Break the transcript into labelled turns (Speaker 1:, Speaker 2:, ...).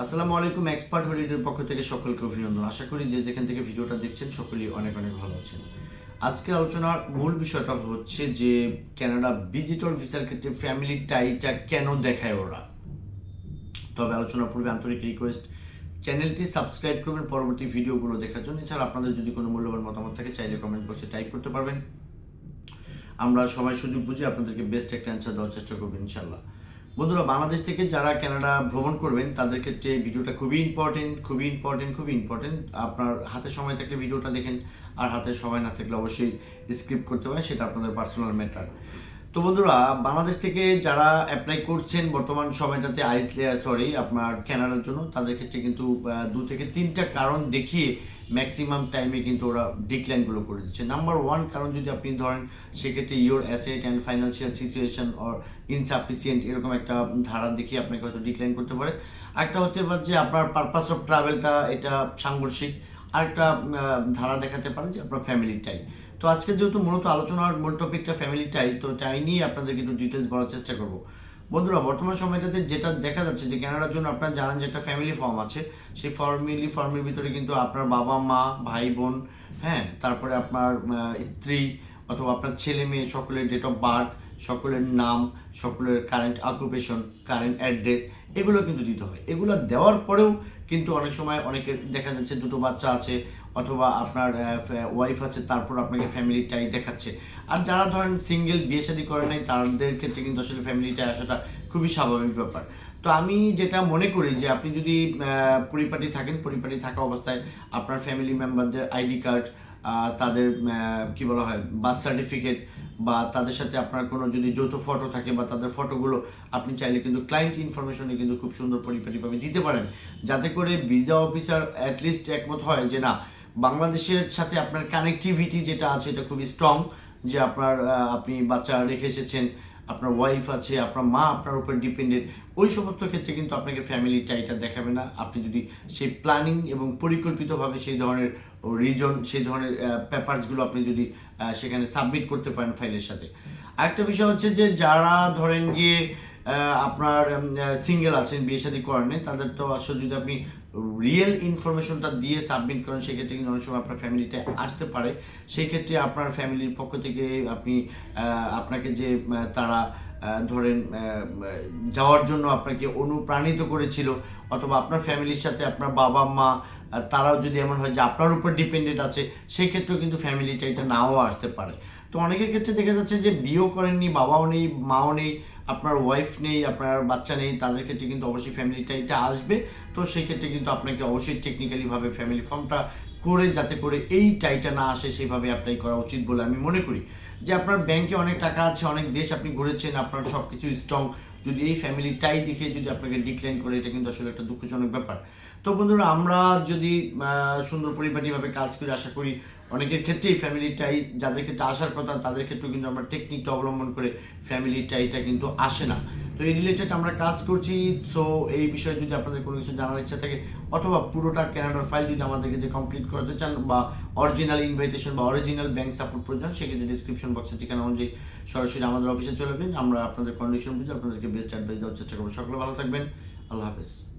Speaker 1: আসসালামু আলাইকুম, এক্সপার্ট হলিডের পক্ষ থেকে সকলকে অভিনন্দন। আশা করি যে যেখান থেকে ভিডিওটা দেখছেন, সকলেই অনেক অনেক ভালো আছেন। আজকে আলোচনার মূল বিষয়টা হচ্ছে যে কানাডা ভিজিটর ভিসার ক্ষেত্রে ফ্যামিলি টাইটা কেন দেখায় ওরা? তবে আলোচনার পূর্বে আন্তরিক রিকোয়েস্ট, চ্যানেলটি সাবস্ক্রাইব করবেন, পরবর্তী ভিডিওগুলো দেখার জন্য। এছাড়া আপনাদের যদি কোনো মূল্যবান মতামত থাকে, চাইলে কমেন্ট বক্সে টাইপ করতে পারবেন। আমরা সবাই সুযোগ বুঝে আপনাদেরকে বেস্ট একটা অ্যান্সার দেওয়ার চেষ্টা করব ইনশাল্লাহ বন্ধুরা, বাংলাদেশ থেকে যারা কানাডা ভ্রমণ করবেন, তাদের ক্ষেত্রে ভিডিওটা খুবই ইম্পর্টেন্ট খুবই ইম্পর্টেন্ট খুবই ইম্পর্টেন্ট আপনার হাতে সময় থাকলে ভিডিওটা দেখেন, আর হাতে সময় না থাকলে অবশ্যই স্কিপ করতে পারেন, সেটা আপনাদের পার্সোনাল ম্যাটার তো বন্ধুরা, বাংলাদেশ থেকে যারা অ্যাপ্লাই করছেন বর্তমান সময়টাতে আইস সরি আপনার কানাডার জন্য, তাদের ক্ষেত্রে কিন্তু দু থেকে তিনটা কারণ দেখিয়ে ম্যাক্সিমাম টাইমে কিন্তু ওরা ডিক্লাইনগুলো করে দিচ্ছে। নাম্বার ওয়ান কারণ যদি আপনি ধরেন, সেক্ষেত্রে your asset and financial situation or insufficient এরকম একটা ধারা দেখিয়ে আপনাকে হয়তো ডিক্লাইন করতে পারে। একটা হতে পারে যে আপনার পারপাস অফ ট্রাভেলটা এটা সাংঘর্ষিক। আরেকটা ধারা দেখাতে পারে যে আপনার ফ্যামিলিটাই তো আজকে যেহেতু মূলত আলোচনার মূল টপিকটা ফ্যামিলিটাই তো তাই নিয়ে আপনাদেরকে একটু ডিটেলস বলার চেষ্টা করব। বন্ধুরা, বর্তমান সময়টাতে যেটা দেখা যাচ্ছে যে কেনার জন্য আপনার জানান যে একটা ফ্যামিলি ফর্ম আছে। সেই ফর্মিলি ফর্মের ভিতরে কিন্তু আপনার বাবা মা ভাই বোন হ্যাঁ তারপরে আপনার স্ত্রী অথবা আপনার ছেলে মেয়ে, সকলের ডেট অফ বার্থ সকলের নাম, সকলের কারেন্ট অকুপেশন কারেন্ট অ্যাড্রেস এগুলো কিন্তু দিতে হয়। এগুলো দেওয়ার পরেও কিন্তু অনেক সময় অনেকের দেখা যাচ্ছে দুটো বাচ্চা আছে, অথবা আপনার ওয়াইফ আছে, তারপর আপনাকে ফ্যামিলিটাই দেখাচ্ছে। আর যারা ধরেন সিঙ্গেল বিয়ে শাদী করে নাই, তাদের ক্ষেত্রে কিন্তু আসলে ফ্যামিলিটাই আসাটা খুবই স্বাভাবিক ব্যাপার। তো আমি যেটা মনে করি যে আপনি যদি পরিপাটি থাকেন, পরিপাটি থাকা অবস্থায় আপনার ফ্যামিলি মেম্বারদের আইডি কার্ড তাদের কি বলা হয়, বার্থ সার্টিফিকেট বা তাদের সাথে আপনার কোনো যদি যৌথ ফটো থাকে বা তাদের ফটোগুলো আপনি চাইলে কিন্তু ক্লায়েন্ট ইনফরমেশনে কিন্তু খুব সুন্দর পরিপাটিভাবে দিতে পারেন। যাতে করে ভিসা অফিসার অ্যাটলিস্ট একমত হয় যে না, বাংলাদেশের সাথে আপনার কানেকটিভিটি যেটা আছে, এটা খুবই স্ট্রং যে আপনার আপনি বাচ্চা রেখে এসেছেন আপনার ওয়াইফ আছে, আপনার মা আপনার উপর ডিপেন্ডেন্ট ওই সমস্ত ক্ষেত্রে কিন্তু আপনাকে ফ্যামিলি টাইটা দেখাবে না। আপনি যদি সেই প্ল্যানিং এবং পরিকল্পিতভাবে সেই ধরনের রিজন সেই ধরনের পেপারসগুলো আপনি যদি সেখানে সাবমিট করতে পারেন ফাইলের সাথে। আরেকটা বিষয় হচ্ছে যে, যারা ধরেন গিয়ে আপনার সিঙ্গেল আছেন, বিয়ে শাদী করেন তাদের তো আসলে যদি আপনি রিয়েল ইনফরমেশনটা দিয়ে সাবমিট করেন, সেক্ষেত্রে কিন্তু অনেক সময় আপনার ফ্যামিলিতে আসতে পারে। সেই ক্ষেত্রে আপনার ফ্যামিলির পক্ষ থেকে আপনি আপনাকে যে তারা ধরেন যাওয়ার জন্য আপনাকে অনুপ্রাণিত করেছিল, অথবা আপনার ফ্যামিলির সাথে আপনার বাবা, মা তারাও যদি এমন হয় যে আপনার উপর ডিপেন্ডেন্ট আছে সেই ক্ষেত্রেও কিন্তু ফ্যামিলিটা এটা নাও আসতে পারে। তো অনেকের ক্ষেত্রে দেখা যাচ্ছে যে বিয়েও করেননি, বাবাও নেই, মাও নেই, আপনার ওয়াইফ নেই, আপনার বাচ্চা নেই, তাদের ক্ষেত্রে কিন্তু অবশ্যই ফ্যামিলিটা এটা আসবে। তো সেই ক্ষেত্রে কিন্তু আপনাকে অবশ্যই টেকনিক্যালিভাবে ফ্যামিলি ফর্মটা করে, যাতে করে এই টাইটা না আসে, সেভাবে অ্যাপ্লাই করা উচিত বলে আমি মনে করি। যে আপনার ব্যাংকে অনেক টাকা আছে, অনেক দেশ আপনি ঘুরেছেন, আপনার সব কিছু স্ট্রং যদি এই ফ্যামিলিটাই দেখে যদি আপনাকে ডিক্লাইন করে, এটা কিন্তু আসলে একটা দুঃখজনক ব্যাপার। তো বন্ধুরা, আমরা যদি সুন্দর পরিপাটিভাবে কাজ করে আশা করি, অনেকের ক্ষেত্রেই ফ্যামিলিটাই যাদের ক্ষেত্রে আসার কথা, তাদের ক্ষেত্রেও কিন্তু আমরা টেকনিকটা অবলম্বন করে ফ্যামিলিটাইটা কিন্তু আসে না। তো এই রিলেটেড আমরা কাজ করছি সো এই বিষয়ে যদি আপনাদের কোনো কিছু জানার ইচ্ছা থাকে, অথবা পুরোটা ক্যানাডার ফাইল যদি আমাদেরকে যে কমপ্লিট করতে চান, বা অরিজিনাল ইনভাইটেশন বা অরিজিনাল ব্যাংক সাপোর্ট প্রয়োজন, সেক্ষেত্রে ডিসক্রিপশন বক্সে ঠিকানা অনুযায়ী সরাসরি আমাদের অফিসে চলে যাবেন আমরা আপনাদের কন্ডিশন বুঝে আপনাদেরকে বেস্ট অ্যাডভাইস দেওয়ার চেষ্টা করব। সকলে ভালো থাকবেন। আল্লাহ হাফেজ।